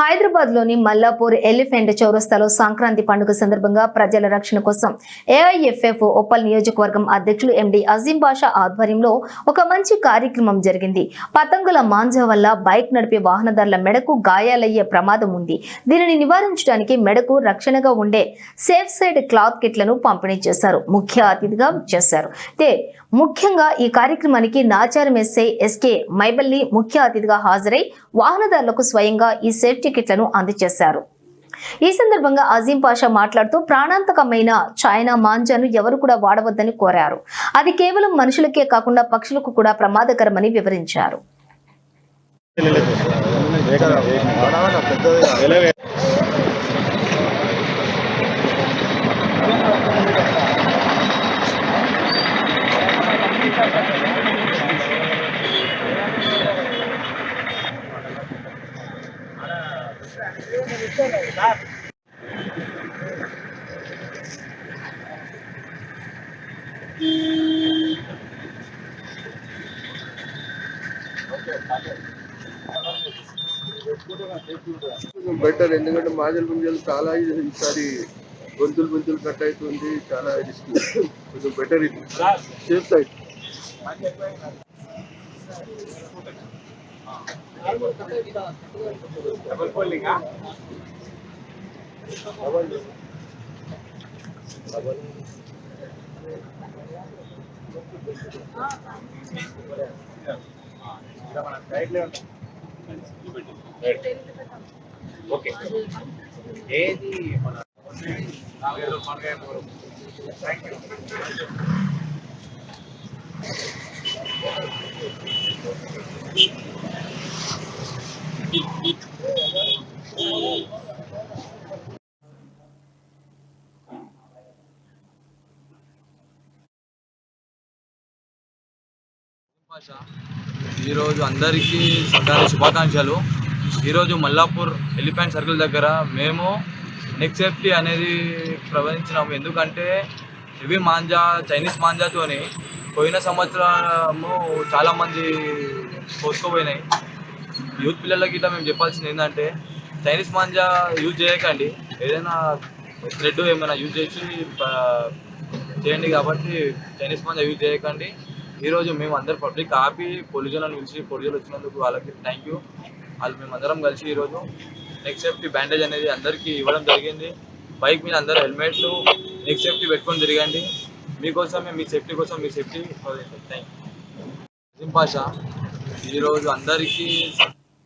హైదరాబాద్లోని మల్లాపూర్ ఎలిఫెంట్ చౌరస్తాలో సంక్రాంతి పండుగ సందర్భంగా ప్రజల రక్షణ కోసం ఏఐఎఫ్ఎఫ్ ఒప్పల్ నియోజకవర్గం అధ్యక్షులు ఎండి అజీం బాషా ఆధ్వర్యంలో ఒక మంచి కార్యక్రమం జరిగింది. పతంగుల మాంజా వల్ల బైక్ నడిపే వాహనదారుల మెడకు గాయాలయ్యే ప్రమాదం ఉంది. దీనిని నివారించడానికి మెడకు రక్షణగా ఉండే సేఫ్ సైడ్ క్లాత్ కిట్లను పంపిణీ చేశారు. ముఖ్య అతిథిగా చేశారు. అయితే ముఖ్యంగా ఈ కార్యక్రమానికి నాచారం ఎస్ఐ ఎస్కే మైబల్లి ముఖ్య అతిథిగా హాజరై వాహనదారులకు స్వయంగా ఈ సేఫ్టీ కిట్లను అందజేశారు ఈ సందర్భంగా అజీం పాషా మాట్లాడుతూ ప్రాణాంతకమైన చైనా మాంజాను ఎవరు కూడా వాడవద్దని కోరారు. అది కేవలం మనుషులకే కాకుండా పక్షులకు కూడా ప్రమాదకరమని వివరించారు. బెటర్ ఎందుకంటే మాజల్ పుంజలు చాలా ఈసారి గొంతులు గొంతులు కట్ అవుతుంది చాలా రిస్క్ కొంచెం బెటర్ ఇది. సేఫ్ సైడ్ ఓకే ఏది మన నాలుగైదు పండుగ థ్యాంక్ యూ ఈరోజు అందరికీ సంక్రాంతి శుభాకాంక్షలు. ఈరోజు మల్లాపూర్ ఎలిఫెంట్ సర్కిల్ దగ్గర మేము నెక్ సేఫ్టీ అనేది ప్రవహించినాము ఎందుకంటే ఇవి మాంజా చైనీస్ మాంజాతోని పోయిన సంవత్సరము చాలామంది కోసుకోపోయినాయి. యూత్ పిల్లలకి ఇట్లా మేము చెప్పాల్సింది ఏంటంటే చైనీస్ మాంజా యూజ్ చేయకండి. ఏదైనా థ్రెడ్ ఏమైనా యూజ్ చేసి చేయండి కాబట్టి చైనీస్ మాంజా యూజ్ చేయకండి. ఈరోజు మేము అందరు పబ్లిక్ ఆపి పొలిజన్ పిలిచి పొలిజన్ వచ్చినందుకు వాళ్ళకి థ్యాంక్ యూ వాళ్ళు మేము అందరం కలిసి ఈరోజు నెక్ సేఫ్టీ బ్యాండేజ్ అనేది అందరికీ ఇవ్వడం జరిగింది. బైక్ మీద అందరూ హెల్మెట్లు నెక్ సేఫ్టీ పెట్టుకొని తిరగండి. మీకోసమే మీ సేఫ్టీ కోసం మీ సేఫ్టీ థ్యాంక్ యూ పాషా ఈరోజు అందరికీ